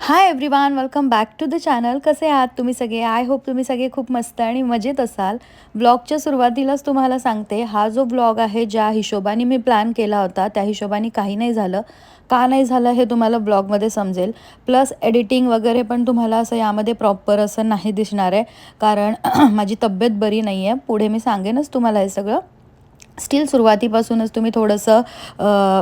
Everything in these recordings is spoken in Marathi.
Hi everyone welcome back to the channel कसे आहात तुम्ही सगळे? आय होप तुम्ही सगळे खूप मस्त आणि मजेत असाल. ब्लॉगच्या सुरुवातीलाच तुम्हाला सांगते हा जो ब्लॉग आहे ज्या हिशोबाने मी प्लॅन केला होता त्या हिशोबाने काही नाही झालं. का नाही झालं हे तुम्हाला ब्लॉगमध्ये समजेल. प्लस एडिटिंग वगैरे पण तुम्हाला असं यामध्ये प्रॉपर असं नाही दिसणार आहे. कारण माझी तब्येत बरी नाही आहे पुढे मी सांगेनच तुम्हाला हे सगळं. स्टील सुरुवातीपासूनच तुम्ही थोडंसं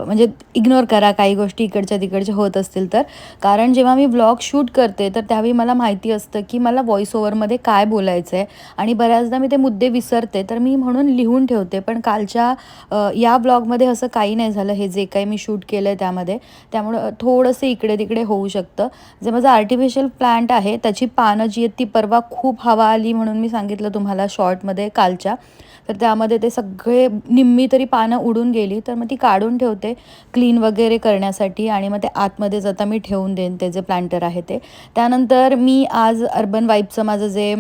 म्हणजे इग्नोर करा काही गोष्टी इकडच्या तिकडच्या होत असतील तर. कारण जेव्हा मी ब्लॉग शूट करते तर त्यावेळी मला माहिती असतं की मला व्हॉइस ओव्हरमध्ये काय बोलायचं आहे आणि बऱ्याचदा मी ते मुद्दे विसरते तर मी म्हणून लिहून ठेवते. पण कालच्या या ब्लॉगमध्ये असं काही नाही झालं. हे जे काही मी शूट केलं आहे त्यामध्ये. त्यामुळं थोडंसं इकडे तिकडे होऊ शकतं. जे माझं आर्टिफिशियल प्लांट आहे त्याची पानं जी आहेत ती परवा खूप हवा आली म्हणून मी सांगितलं तुम्हाला शॉर्टमध्ये कालच्या. तर त्यामध्ये ते सगळे निम्मी तरी पानं उडून गेली तर मग ती काढून ठेवते क्लीन वगैरे करण्यासाठी आणि मग ते आतमध्येच आता मी ठेवून देईन ते जे प्लांटर आहे ते. त्यानंतर मी आज अर्बन वाईपचं माझं जे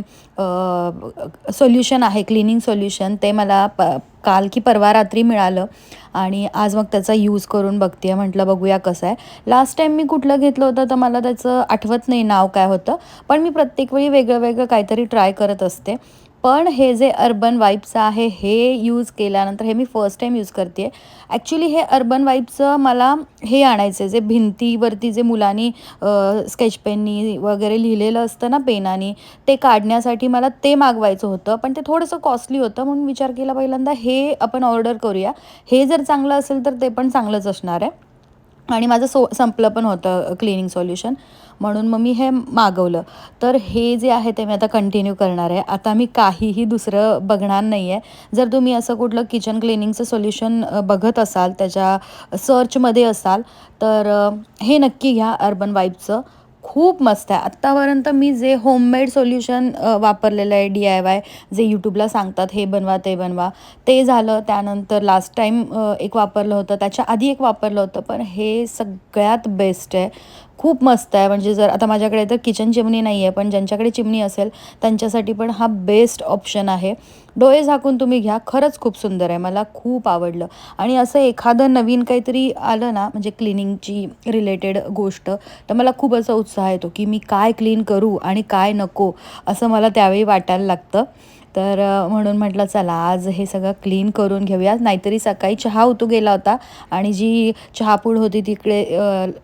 सोल्युशन आहे क्लिनिंग सोल्युशन ते मला प काल की परवा रात्री मिळालं आणि आज मग त्याचा यूज करून बघते म्हटलं बघूया कसं आहे. लास्ट टाईम मी कुठलं घेतलं होतं तर मला त्याचं आठवत नाही नाव काय होतं पण मी प्रत्येक वेळी वेगळं वेगळं काहीतरी ट्राय करत असते. पण हे जे अर्बन वाईबचं आहे हे यूज केल्यानंतर हे मी फर्स्ट टाईम यूज करते आहे ॲक्च्युली हे अर्बन वाईबचं मला हे आणायचं आहे जे भिंतीवरती जे मुलांनी स्केच पेननी वगैरे लिहिलेलं असतं ना पेनानी ते काढण्यासाठी मला ते मागवायचं होतं. पण ते थोडंसं कॉस्टली होतं म्हणून विचार केला पहिल्यांदा हे आपण ऑर्डर करूया. हे जर चांगलं असेल तर ते पण चांगलंच असणार आहे. आणि माझं सो संपलं पण होतं क्लिनिंग सोल्युशन म्हणून मग मी हे मागवलं. तर हे जे आहे ते मी आता कंटिन्यू करणार आहे. आता मी काहीही दुसरं बघणार नाही आहे जर तुम्ही असं कुठलं किचन क्लिनिंगचं सोल्युशन बघत असाल त्याच्या सर्चमध्ये असाल तर हे नक्की घ्या अर्बन वाईबचं खूप मस्त आहे. आत्तापर्यंत मी जे होममेड सोल्युशन वापरलेलं आहे डी आय वाय जे यूट्यूबला सांगतात हे बनवा ते बनवा. ते झालं. त्यानंतर लास्ट टाईम एक वापरलं होतं. त्याच्या आधी एक वापरलं होतं. पण हे सगळ्यात बेस्ट आहे. खूप मस्त आहे. म्हणजे जर आता माझ्याकडे तर किचन चिमणी नाही आहे पण ज्यांच्याकडे चिमणी असेल त्यांच्यासाठी पण हा बेस्ट ऑप्शन आहे. डोळे झाकून तुम्ही घ्या. खरंच खूप सुंदर आहे. मला खूप आवडलं. आणि असं एखादं नवीन काहीतरी आलं ना म्हणजे क्लिनिंगची रिलेटेड गोष्ट तर मला खूप असा उत्साह येतो की मी काय क्लीन करू आणि काय नको असं मला त्यावेळी वाटायला लागतं. तर म्हणून म्हटलं चला आज हे सगळं क्लीन करून घेऊया. नाहीतरी सकाळी चहा उतू गेला होता आणि जी चहापूड होती तिकडे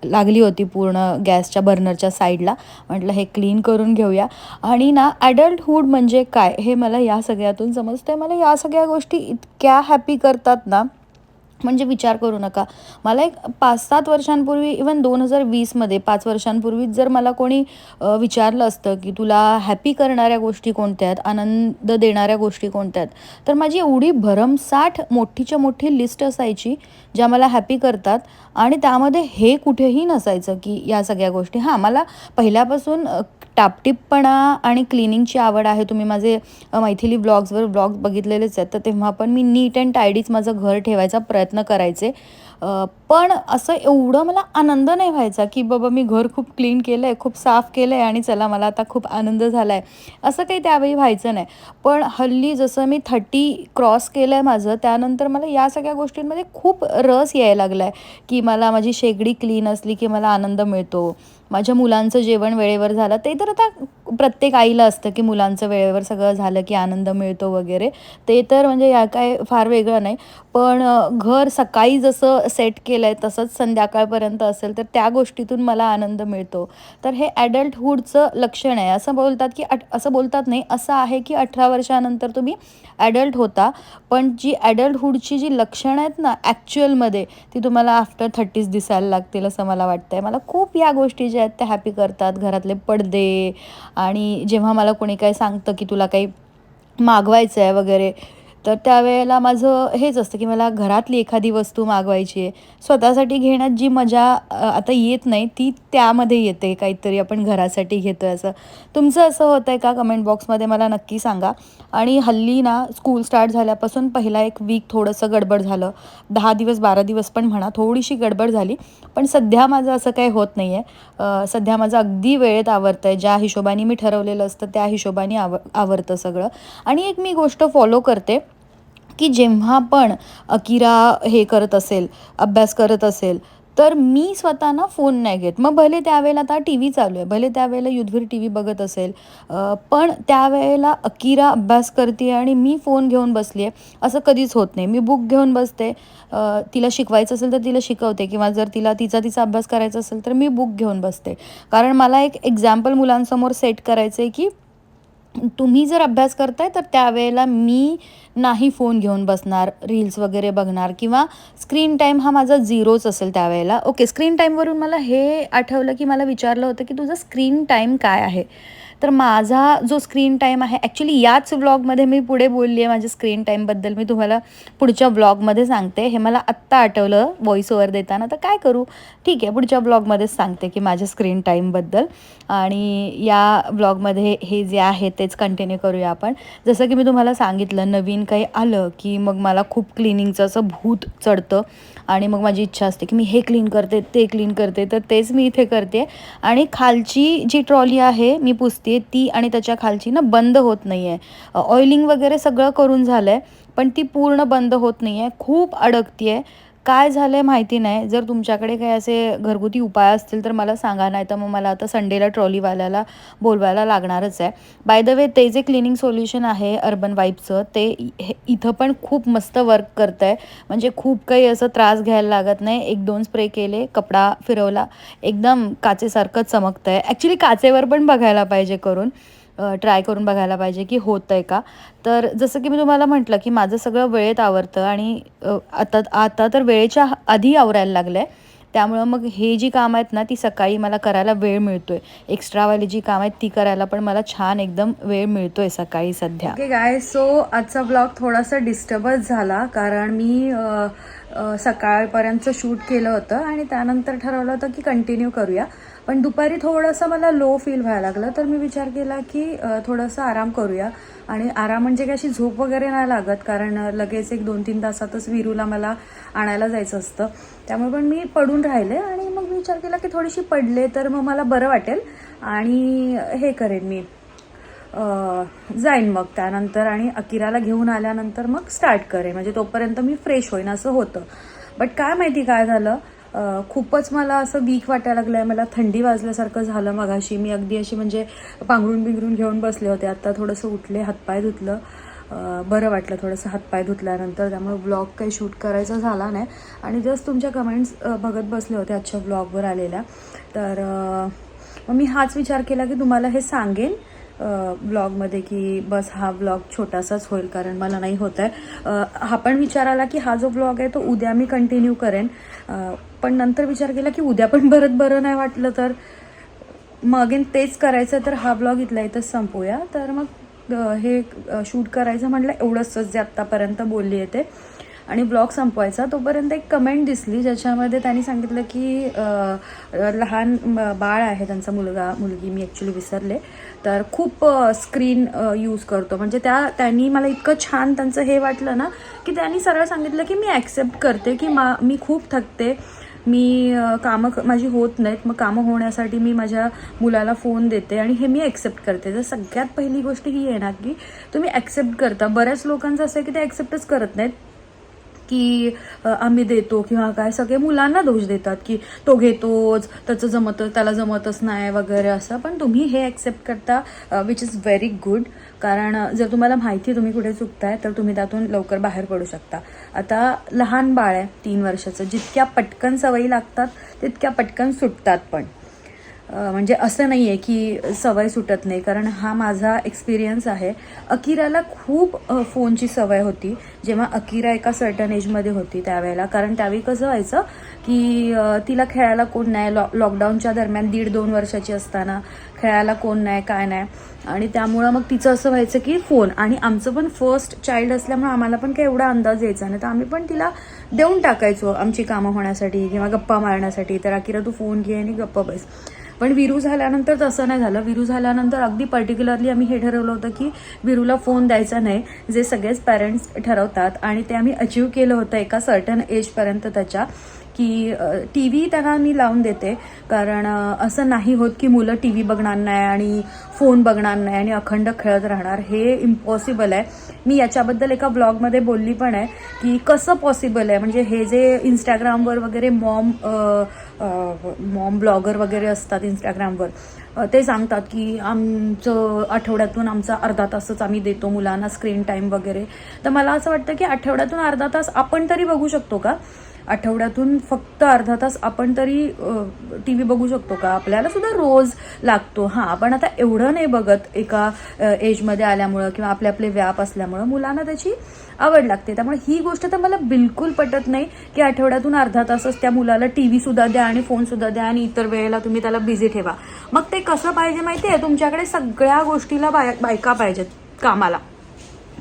लागली होती पूर्ण गॅसच्या बर्नरच्या साईडला. म्हटलं हे क्लीन करून घेऊया. आणि ना ॲडल्टहूड म्हणजे काय हे मला या सगळ्यातून समजतं आहे मला या सगळ्या गोष्टी इतक्या हॅपी करतात ना म्हणजे विचार करू नका. मला एक पाच सात वर्षांपूर्वी इवन दोन हजार वीसमध्ये पाच वर्षांपूर्वीच जर मला कोणी विचारलं असतं की तुला हॅपी करणाऱ्या गोष्टी कोणत्या आहेत आनंद देणाऱ्या गोष्टी कोणत्या आहेत तर माझी एवढी भरमसाठ मोठीच्या मोठी लिस्ट असायची ज्या मला हॅपी करतात आणि त्यामध्ये हे कुठेही नसायचं की या सगळ्या गोष्टी. हां मला पहिल्यापासून टापटीपपणा आणि क्लिनिंगची आवड आहे. तुम्ही माझे मैथिली ब्लॉग्सवर ब्लॉग्स बघितलेलेच आहेत. तर तेव्हा पण मी नीट अँड टायडीच माझं घर ठेवायचा प्रयत्न करायचे. पण असं एवढं मला आनंद नाही व्हायचा की बाबा मी घर खूप क्लीन केलं आहे खूप साफ केलं आहे आणि चला मला आता खूप आनंद झाला आहे असं काही त्यावेळी व्हायचं नाही. पण हल्ली जसं मी थर्टी क्रॉस केलं आहे माझं त्यानंतर मला या सगळ्या गोष्टींमध्ये खूप रस यायला लागला आहे की मला माझी शेगडी क्लीन असली की मला आनंद मिळतो. माझ्या मुलांचं जेवण वेळेवर झालं. ते तर आता प्रत्येक आईला असतं की मुलांचं वेळेवर सगळं झालं की आनंद मिळतो वगैरे. ते तर म्हणजे या काय फार वेगळं नाही. पण घर सकाळी जसं सेट केलं आहे तसंच संध्याकाळपर्यंत असेल तर त्या गोष्टीतून मला आनंद मिळतो. तर हे ॲडल्टहूडचं लक्षण आहे. असं बोलतात की अट असं बोलतात नाही. असं आहे की अठरा वर्षानंतर तुम्ही ॲडल्ट होता. पण जी ॲडल्टहूडची जी लक्षणं आहेत ना ॲक्च्युअलमध्ये ती तुम्हाला आफ्टर थर्टीज दिसायला लागतील असं मला वाटतं आहे मला खूप या गोष्टी ज्या आहेत त्या हॅपी करतात. घरातले पडदे आणि जेव्हा मला कोणी काही सांगतं की तुला काही मागवायचं आहे वगैरे तर त्यावेळेला माझं हेच असतं की मला घरातली एखादी वस्तू मागवायची आहे. स्वतःसाठी घेण्यात जी मजा आता येत नाही ती त्यामध्ये येते काहीतरी आपण घरासाठी घेतो आहे असं. तुमचं असं होतं आहे का? कमेंट बॉक्समध्ये मला नक्की सांगा. आणि हल्ली ना स्कूल स्टार्ट झाल्यापासून पहिला एक वीक थोडंसं गडबड झालं. दहा दिवस बारा दिवस पण म्हणा थोडीशी गडबड झाली. पण सध्या माझं असं काही होत नाही आहे सध्या माझं अगदी वेळेत आवरतं आहे ज्या हिशोबाने मी ठरवलेलं असतं त्या हिशोबाने आव आवरतं सगळं. आणि एक मी गोष्ट फॉलो करते. की जेव्हा पण अकिरा हे करत असेल अभ्यास करत असेल तर मी स्वतः ना फोन नाही घेत. मग भले त्यावेळेला आता टी व्ही चालू आहे भले त्यावेळेला युद्धवीर टी व्ही बघत असेल पण त्यावेळेला अकिरा अभ्यास करते आणि मी फोन घेऊन बसली आहे असं कधीच होत नाही. मी बुक घेऊन बसते तिला शिकवायचं असेल तर तिला शिकवते किंवा जर तिला तिचा तिचा अभ्यास करायचा असेल तर मी बुक घेऊन बसते. कारण मला एक एक्झाम्पल मुलांसमोर सेट करायचं आहे की तुम्ही जर अभ्यास करताय तर त्यावेळेला मी नाही फोन घेऊन बसणार रील्स वगैरे बघणार किंवा स्क्रीन टाईम हा माझा झिरोच असेल त्यावेळेला. ओके स्क्रीन टाईमवरून मला हे आठवलं की मला विचारलं होतं की तुझा स्क्रीन टाईम काय आहे? तर माझा जो स्क्रीन टाईम आहे ॲक्च्युली याच व्लॉगमध्ये मी पुढे बोलली आहे माझ्या स्क्रीन टाईमबद्दल मी तुम्हाला पुढच्या व्लॉगमध्ये सांगते. हे मला आत्ता आठवलं व्हॉइस ओवर देताना. तर काय करू? ठीक आहे पुढच्या ब्लॉगमध्येच सांगते की माझ्या स्क्रीन टाईमबद्दल आणि या ब्लॉगमध्ये हे जे आहे तेच कंटिन्यू करूया आपण. जसं की मी तुम्हाला सांगितलं नवीन काही आलं की मग मला खूप क्लिनिंगचं असं भूत चढतं. आणि मग माझी इच्छा असते की मी हे क्लीन करते ते क्लीन करते तर तेच मी इथे करते. आणि खालची जी ट्रॉली आहे मी पुसते ती आणि त्याच्या खालची ना बंद होत नाही आहे ऑइलिंग वगैरे सगळं करून झालं आहे पण ती पूर्ण बंद होत नाही आहे खूप अडकती आहे काय झालं आहे माहिती नाही. जर तुमच्याकडे काही असे घरगुती उपाय असतील तर मला सांगा नाही तर मग मला आता संडेला ट्रॉलीवाल्याला बोलवायला लागणारच आहे. बाय द वे ते जे क्लिनिंग सोल्युशन आहे अर्बन वाईपचं ते इ- हे- इथं पण खूप मस्त वर्क करतं आहे म्हणजे खूप काही असं त्रास घ्यायला लागत नाही. एक दोन स्प्रे केले कपडा फिरवला. एकदम काचेसारखं चमकतं आहे ॲक्च्युली काचेवर पण बघायला पाहिजे करून. ट्राय करून बघायला पाहिजे की होतं आहे का? तर जसं की मी तुम्हाला म्हटलं की माझं सगळं वेळेत आवरतं आणि आता आता तर वेळेच्या आधी आवरायला लागलं आहे त्यामुळं मग हे जी कामं आहेत ना ती सकाळी मला करायला वेळ मिळतो आहे एक्स्ट्रावाली जी कामं आहेत ती करायला पण मला छान एकदम वेळ मिळतो आहे सकाळी सध्या. ओके गाय सो आजचा ब्लॉग थोडासा डिस्टर्बच झाला कारण मी सकाळपर्यंत शूट केलं होतं आणि त्यानंतर ठरवलं होतं की कंटिन्यू करूया. पण दुपारी थोडंसं मला लो फील व्हायला लागलं. तर मी विचार केला की थोडंसं आराम करूया. आणि आराम म्हणजे काय अशी झोप वगैरे नाही लागत. कारण लगेच एक दोन तीन तासातच विरूला मला आणायला जायचं असतं. त्यामुळे पण मी पडून राहिले आणि मग मी विचार केला की थोडीशी पडले तर मग मला बरं वाटेल. आणि हे करेन मी. जाईन मग त्यानंतर आणि अकिराला घेऊन आल्यानंतर मग स्टार्ट करेन. म्हणजे तोपर्यंत मी फ्रेश होईन असं होतं. बट काय माहिती काय झालं? खूपच मला असं वीक वाटायला लागलं आहे मला थंडी वाजल्यासारखं झालं मगाशी. मी अगदी अशी म्हणजे पांघरून बिंगरून घेऊन बसले होते. आत्ता थोडंसं उठले हातपाय धुतलं. बरं वाटलं थोडंसं हातपाय धुतल्यानंतर. त्यामुळे ब्लॉग काही शूट करायचा झाला नाही. आणि जस्ट तुमच्या कमेंट्स बघत बसले होते आजच्या ब्लॉगवर आलेल्या. तर मग मी हाच विचार केला की तुम्हाला हे सांगेन. ब्लॉगमध्ये की बस हा ब्लॉग छोटासाच होईल कारण मला नाही होत आहे. हा पण विचार आला की हा जो ब्लॉग आहे तो उद्या मी कंटिन्यू करेन. पण नंतर विचार केला की उद्या पण बरं बरं नाही वाटलं तर. मग अगेन तेच करायचं तर हा ब्लॉग इथला इथंच संपूया. तर मग हे शूट करायचं म्हटलं एवढंच जे आत्तापर्यंत बोलली आहे ते. आणि ब्लॉग संपवायचा. तोपर्यंत एक कमेंट दिसली ज्याच्यामध्ये त्यांनी सांगितलं की लहान म- बाळ आहे त्यांचा मुलगा मुलगी मी ॲक्च्युली विसरले. तर खूप स्क्रीन यूज करतो. म्हणजे त्या त्यांनी मला इतकं छान त्यांचं हे वाटलं ना की त्यांनी सरळ सांगितलं की मी ॲक्सेप्ट करते की मा मी खूप थकते. मी कामं माझी होत नाहीत. मग कामं होण्यासाठी मी माझ्या मुलाला फोन देते आणि हे मी ॲक्सेप्ट करते. तर सगळ्यात पहिली गोष्ट ही आहे ना की तुम्ही ॲक्सेप्ट करता. बऱ्याच लोकांचं असं आहे की ते ॲक्सेप्टच करत नाहीत. की आम्ही देतो किंवा काय सगळे मुलांना दोष देतात की तो घेतोच त्याचं जमत त्याला जमतच नाही वगैरे असं. पण तुम्ही हे ॲक्सेप्ट करता विच इज व्हेरी गुड कारण जर तुम्हाला माहिती तुम्ही कुठे चुकताय तर तुम्ही त्यातून लवकर बाहेर पडू शकता. आता लहान बाळ आहे तीन वर्षाचं जितक्या पटकन सवयी लागतात तितक्या पटकन सुटतात पण. म्हणजे असं नाही आहे की सवय सुटत नाही कारण हा माझा एक्सपिरियन्स आहे. अकिराला खूप फोनची सवय होती जेव्हा अकिरा एका सर्टन एजमध्ये होती त्यावेळेला. कारण त्यावेळी कसं व्हायचं की तिला खेळायला कोण नाही लॉ लॉकडाऊनच्या दरम्यान दीड दोन वर्षाची असताना खेळायला कोण नाही काय नाही. आणि त्यामुळं मग तिचं असं व्हायचं की फोन. आणि आमचं पण फर्स्ट चाइल्ड असल्यामुळे आम्हाला पण काही एवढा अंदाज यायचा नाही. तर आम्ही पण तिला देऊन टाकायचो आमची कामं होण्यासाठी किंवा गप्पा मारण्यासाठी. तर अकिरा तू फोन घे आणि गप्पा बस. पण विरू झाल्यानंतर तसं नाही झालं. विरू झाल्यानंतर अगदी पर्टिक्युलरली आम्ही हे ठरवलं होतं की विरूला फोन द्यायचा नाही जे सगळेच पॅरेंट्स ठरवतात. आणि ते आम्ही अचीव केलं होतं एका सर्टन एजपर्यंत त्याच्या की टी व्ही त्यांना मी लावून देते. कारण असं नाही होत की मुलं टी व्ही बघणार नाही आणि फोन बघणार नाही आणि अखंड खेळत राहणार. हे इम्पॉसिबल आहे. मी याच्याबद्दल एका ब्लॉगमध्ये बोलली पण आहे की कसं पॉसिबल आहे? म्हणजे हे जे इंस्टाग्रामवर वगैरे मॉम मॉम ब्लॉगर वगैरे असतात इंस्टाग्रामवर ते सांगतात की आमचं आठवड्यातून आमचा अर्धा तासच आम्ही देतो मुलांना स्क्रीन टाईम वगैरे. तर मला असं वाटतं की आठवड्यातून अर्धा तास आपण तरी बघू शकतो का? आठवड्यातून फक्त अर्धा तास आपण तरी टी व्ही बघू शकतो का? आपल्याला सुद्धा रोज लागतो. हां आपण आता एवढं नाही बघत एका एजमध्ये आल्यामुळं किंवा आपले आपले व्याप असल्यामुळं मुलांना त्याची आवड लागते. त्यामुळे ही गोष्ट तर मला बिलकुल पटत नाही की आठवड्यातून अर्धा तासच त्या मुलाला टी व्ही सुद्धा द्या आणि फोनसुद्धा द्या आणि इतर वेळेला तुम्ही त्याला बिझी ठेवा. मग ते कसं पाहिजे माहिती आहे तुमच्याकडे सगळ्या गोष्टीला बाय बायका पाहिजेत कामाला.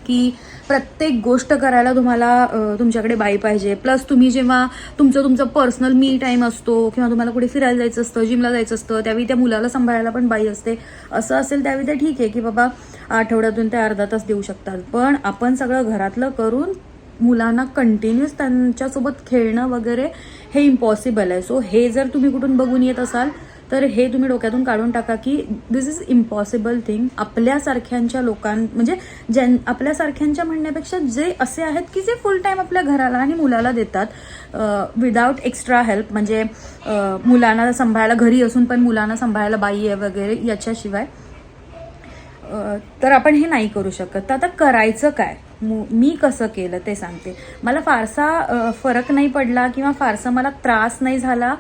की प्रत्येक गोष्ट करायला तुम्हाला तुमच्याकडे बाई पाहिजे. प्लस तुम्ही जेव्हा तुमचं तुमचं पर्सनल मी टाईम असतो किंवा तुम्हाला कुठे फिरायला जायचं असतं जिमला जायचं असतं त्यावेळी त्या मुलाला सांभाळायला पण बाई असते. असं असेल त्यावेळी ते ठीक आहे की बाबा आठवड्यातून ते अर्धा तास देऊ शकतात. पण आपण सगळं घरातलं करून मुलांना कंटिन्युअस त्यांच्यासोबत खेळणं वगैरे हे इम्पॉसिबल आहे. सो हे जर तुम्ही कुठून बघून येत असाल तर हे तुम्ही डोक्यातून काढून टाका की दिस इज इम्पॉसिबल थिंग आपल्यासारख्यांच्या लोकां म्हणजे ज्यां आपल्यासारख्यांच्या म्हणण्यापेक्षा जे असे आहेत की जे फुल टाईम आपल्या घराला आणि मुलाला देतात विदाऊट एक्स्ट्रा हेल्प म्हणजे मुलांना सांभाळायला घरी असून पण मुलांना सांभाळायला बाई आहे वगैरे याच्याशिवाय. तर आपण हे नाही करू शकत. तर आता करायचं काय? मू मी कसं केलं ते सांगते. मला फारसा फरक नाही पडला किंवा फारसा मला त्रास नाही झाला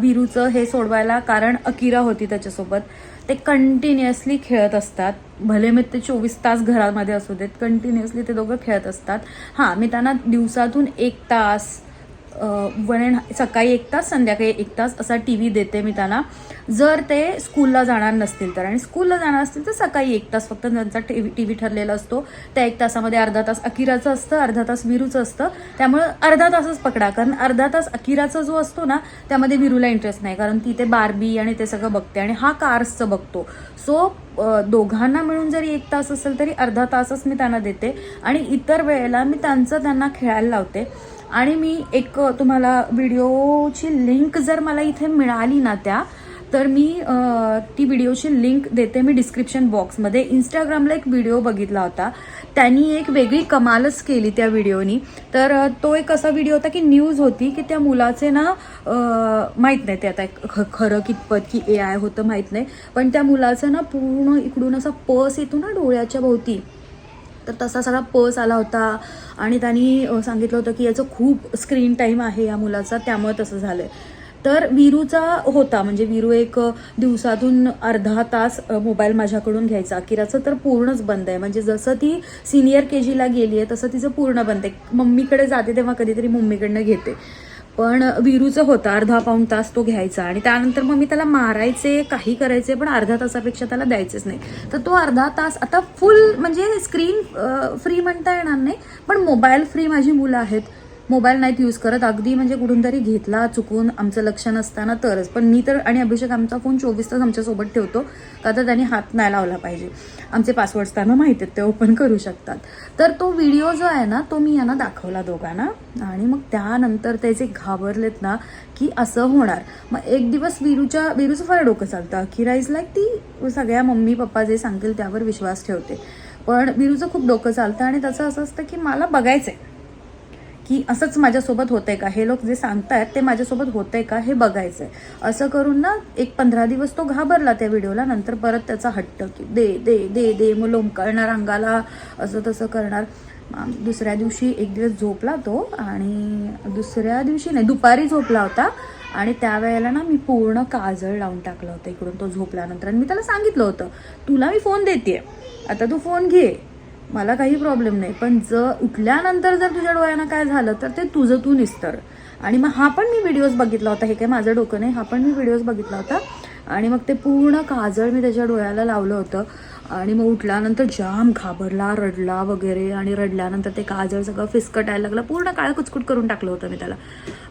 विरूचं हे सोडवायला कारण अकिरा होती त्याच्यासोबत. ते कंटिन्युअसली खेळत असतात. भले मी ते चोवीस तास घरामध्ये असू देत कंटिन्युअसली ते दोघं खेळत असतात. हां मी त्यांना दिवसातून एक तास वन सकाळी एक तास संध्याकाळी एक तास असा टी व्ही देते मी त्यांना जर ते स्कूलला जाणार नसतील तर. आणि स्कूलला जाणार असतील तर सकाळी एक तास फक्त त्यांचा टी व्ही टी व्ही ठरलेला असतो. त्या एक तासामध्ये अर्धा तास अकिराचं असतं अर्धा तास विरूचं असतं. त्यामुळं अर्धा तासच पकडा. कारण अर्धा तास अकिराचा जो असतो ना त्यामध्ये विरूला इंटरेस्ट नाही. कारण ती ते बारबी आणि ते सगळं बघते. आणि हा कार्सचं बघतो. सो दोघांना मिळून जरी एक तास असेल तरी अर्धा तासच मी त्यांना देते. आणि इतर वेळेला मी त्यांचं त्यांना खेळायला लावते. आणि मी एक तुम्हाला व्हिडिओची लिंक जर मला इथे मिळाली ना त्या तर मी ती व्हिडिओची लिंक देते मी डिस्क्रिप्शन बॉक्समध्ये. इंस्टाग्रामला एक व्हिडिओ बघितला होता. त्यांनी एक वेगळी कमालच केली त्या व्हिडिओनी. तर तो एक असा व्हिडिओ होता की न्यूज होती की त्या मुलाचे ना माहीत नाही ते आता ख- खरं कितपत की ए आय होतं माहीत नाही. पण त्या मुलाचं ना पूर्ण इकडून असा पस येतो ना डोळ्याच्या भोवती. तर तसा सगळा पस आला होता. आणि त्यांनी सांगितलं होतं की याचं खूप स्क्रीन टाईम आहे या मुलाचा त्यामुळे तसं झालं तर विरूचा होता म्हणजे विरू एक दिवसातून अर्धा तास मोबाईल माझ्याकडून घ्यायचा. किराचं तर पूर्णच बंद आहे. म्हणजे जसं ती सिनियर के जीला गेली आहे तसं तिचं पूर्ण बंद आहे. मम्मीकडे जाते तेव्हा कधीतरी मम्मीकडनं घेते. पण विरूचं होतं अर्धा पाऊण तास तो घ्यायचा आणि त्यानंतर मग मी त्याला मारायचे काही करायचे पण अर्ध्या तासापेक्षा त्याला द्यायचेच नाही. तर तो अर्धा तास आता फुल म्हणजे स्क्रीन फ्री म्हणता येणार नाही पण मोबाईल फ्री माझी मुलं आहेत. मोबाईल नाहीत यूज करत. अगदी म्हणजे कुठून तरी घेतला चुकून आमचं लक्ष नसताना तरच. पण मी तर आणि अभिषेक आमचा फोन चोवीस तास आमच्यासोबत ठेवतो. का तर त्यांनी हात नाही लावला पाहिजे. आमचे पासवर्ड्स त्यांना माहीत आहेत ते ओपन करू शकतात. तर तो व्हिडिओ जो आहे ना तो मी यांना दाखवला दोघांना. आणि मग त्यानंतर ते जे घाबरलेत ना की असं होणार. मग एक दिवस विरूच्या विरूचं फार डोकं चालतं. अखिरा इज लाईक ती सगळ्या मम्मी पप्पा जे सांगतील त्यावर विश्वास ठेवते. पण विरूचं खूप डोकं चालतं आणि त्याचं असं असतं की मला बघायचं आहे की असंच माझ्यासोबत होतंय का? हे लोक जे सांगतायत ते माझ्यासोबत होतंय का? हे बघायचं आहे असं करून ना एक पंधरा दिवस तो घाबरला त्या व्हिडिओला नंतर परत त्याचा हट्ट की दे दे दे दे मग लोंबकळणार अंगाला असं तसं करणार. दुसऱ्या दिवशी एक दिवस झोपला तो आणि दुसऱ्या दिवशी नाही दुपारी झोपला होता. आणि त्यावेळेला ना मी पूर्ण काजळ लावून टाकलं होतं इकडून तो झोपल्यानंतर. आणि मी त्याला सांगितलं होतं तुला मी फोन देते आता तू फोन घे. मला काही प्रॉब्लेम नाही. पण जर उठल्यानंतर जर तुझ्या डोळ्यांना काय झालं तर ते तुझं तू निस्तर. आणि मग हा पण मी व्हिडिओज बघितला होता. हे काय माझं डोकं नाही हा पण मी व्हिडिओज बघितला होता. आणि मग ते पूर्ण काजळ मी त्याच्या डोळ्याला लावलं होतं. आणि मग उठल्यानंतर जाम घाबरला रडला वगैरे आणि रडल्यानंतर ते काजळ सगळं फिसकटायला लागलं. पूर्ण काळ कुचकुट करून टाकलं होतं मी त्याला.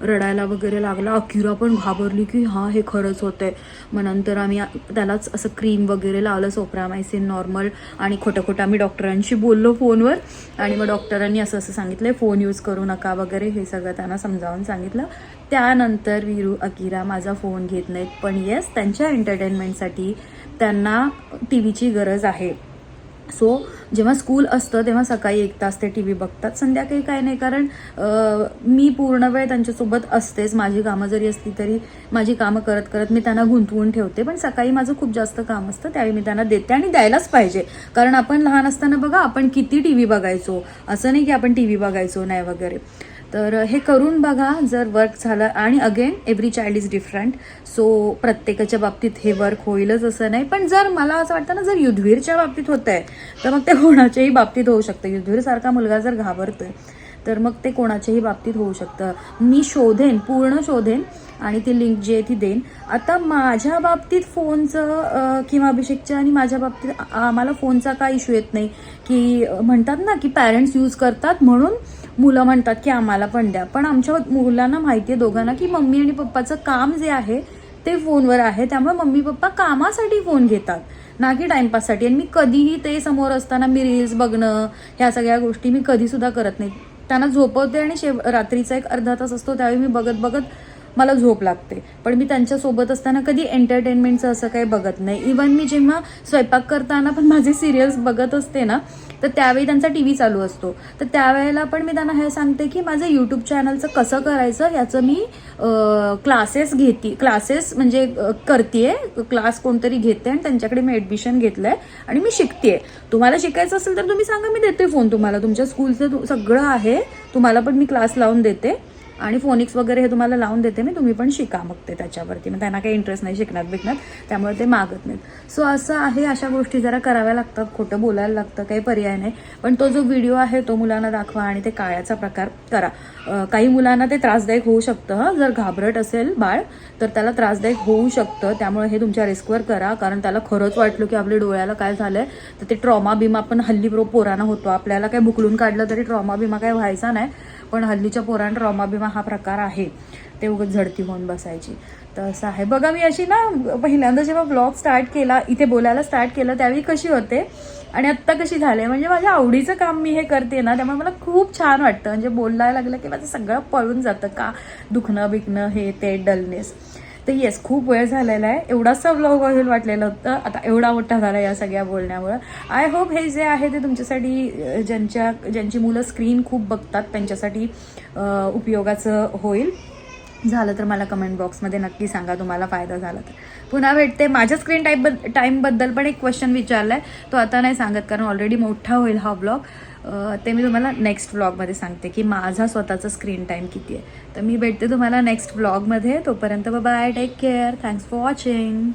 रडायला वगैरे लागला. अकिरा पण घाबरली की हां हे खरंच होतंय. मग नंतर आम्ही त्यालाच असं क्रीम वगैरे लावलं सोप्रामायसिन नॉर्मल आणि खोटं खोटं आम्ही डॉक्टरांशी बोललो फोनवर. आणि मग डॉक्टरांनी असं असं सांगितलं फोन यूज करू नका वगैरे. हे सगळं त्यांना समजावून सांगितलं. त्यानंतर विरू अकिरा माझा फोन घेत नाहीत. पण येस त्यांच्या एंटरटेनमेंटसाठी त्यांना टी व्हीची गरज आहे. सो जेव्हा स्कूल असतं तेव्हा सकाळी एक तास ते टी व्ही बघतात. संध्याकाळी काय नाही कारण मी पूर्ण वेळ त्यांच्यासोबत असतेच. माझी कामं जरी असली तरी माझी कामं करत करत मी त्यांना गुंतवून ठेवते. पण सकाळी माझं खूप जास्त काम असतं त्यावेळी मी त्यांना देते आणि द्यायलाच पाहिजे. कारण आपण लहान असताना बघा आपण किती टी व्ही बघायचो. असं नाही की आपण टी व्ही बघायचो नाही वगैरे. तर हे करून बघा जर वर्क झालं आणि again every child is different so प्रत्येकाच्या बाबतीत हे वर्क होईलच असं नाही. पण जर मला असं वाटतं ना जर युद्धवीरच्या बाबतीत होत आहे तर मग ते कोणाच्याही बाबतीत होऊ शकतं. युद्धवीरसारखा मुलगा जर घाबरतोय तर मग ते कोणाच्याही बाबतीत होऊ शकतं. मी शोधेन पूर्ण शोधेन आणि ती लिंक जी आहे ती देईन. आता माझ्या बाबतीत फोनचं किंवा अभिषेकच्या आणि माझ्या बाबतीत आम्हाला फोनचा काय इश्यू येत नाही. की म्हणतात ना की पॅरेंट्स यूज करतात म्हणून मुलं म्हणतात की आम्हाला पण द्या. पण आमच्या मुलांना माहिती आहे दोघांना की मम्मी आणि पप्पाचं काम जे आहे ते फोनवर आहे. त्यामुळे मम्मी पप्पा कामासाठी फोन घेतात ना की टाइमपाससाठी. आणि मी कधीही ते समोर असताना मी रील्स बघणं ह्या सगळ्या गोष्टी मी कधीसुद्धा करत नाही. त्यांना झोपवते आणि शेव रात्रीचा एक अर्धा तास असतो त्यावेळी मी बघत बघत मला झोप लागते. पण मी त्यांच्यासोबत असताना कधी एंटरटेनमेंटचं असं काही बघत नाही. इवन मी जेव्हा स्वयंपाक करताना पण माझे सिरियल्स बघत असते ना तर त्यावेळी त्यांचा टी व्ही चालू असतो. तर त्यावेळेला पण मी त्यांना हे सांगते की माझं यूट्यूब चॅनलचं कसं करायचं याचं मी क्लासेस घेते क्लासेस म्हणजे करते क्लास कोणतरी घेते आणि त्यांच्याकडे मी ॲडमिशन घेतलं आहे आणि मी शिकते तुम्हाला शिकायचं असेल तर तुम्ही सांगा मी देते फोन तुम्हाला. तुमच्या स्कूलचं सगळं आहे. तुम्हाला पण मी क्लास लावून देते. आणि फोनिक्स वगैरे हे तुम्हाला लावून देते मी तुम्ही पण शिका मग ते त्याच्यावरती. मग त्यांना काही इंटरेस्ट नाही शिकण्यात बिकण्यात त्यामुळे ते मागत नाहीत. सो असं आहे अशा गोष्टी जरा कराव्या लागतात खोटं बोलायला लागतं काही पर्याय नाही. पण तो जो व्हिडिओ आहे तो मुलांना दाखवा आणि ते काळ्याचा प्रकार करा. काही मुलांना ते त्रासदायक होऊ शकतं हं. जर घाबरट असेल बाळ तर त्याला त्रासदायक होऊ शकतं. त्यामुळे हे तुमच्या रिस्कवर करा कारण त्याला खरंच वाटलं की आपल्या डोळ्याला काय झालं आहे तर ते ट्रॉमा बिमा पण हल्ली प्रो पोरांना होतो. आपल्याला काय बुकलून काढलं तरी ट्रॉमा बिमा काय व्हायचा नाही. पण हल्लीच्या पोरांना ट्रॉमा बिमा हा प्रकार आहे. ते उगाच झडती होऊन बसायची. तर असं आहे. बघा मी अशी ना पहिल्यांदा जेव्हा ब्लॉग स्टार्ट केला इथे बोलायला स्टार्ट केलं त्यावेळी कशी होते? आणि आत्ता कशी झाले? म्हणजे माझ्या आवडीचं काम मी हे करते ना त्यामुळे मला खूप छान वाटतं. म्हणजे बोलायला लागलं की माझं सगळं पळून जातं का? दुखणं बिकणं हे ते डलनेस तर येस खूप वेळ झालेला आहे. एवढासा ब्लॉग होईल वाटलेलं होतं. आता एवढा मोठा झाला या सगळ्या बोलण्यामुळं. आय होप हे जे आहे ते तुमच्यासाठी ज्यांच्या ज्यांची मुलं स्क्रीन खूप बघतात त्यांच्यासाठी उपयोगाचं होईल. झालं तर मला कमेंट बॉक्समध्ये नक्की सांगा तुम्हाला फायदा झाला तर. पुन्हा भेटते. माझ्या स्क्रीन टाईप टाईमबद्दल पण एक क्वेश्चन विचारला आहे तो आता नाही सांगत कारण ऑलरेडी मोठा होईल हा ब्लॉग ते मी तुम्हाला नेक्स्ट व्लॉगमध्ये सांगते की माझा स्वतःचा स्क्रीन टाईम किती आहे. तर मी भेटते तुम्हाला नेक्स्ट व्लॉगमध्ये तोपर्यंत bye take care thanks for watching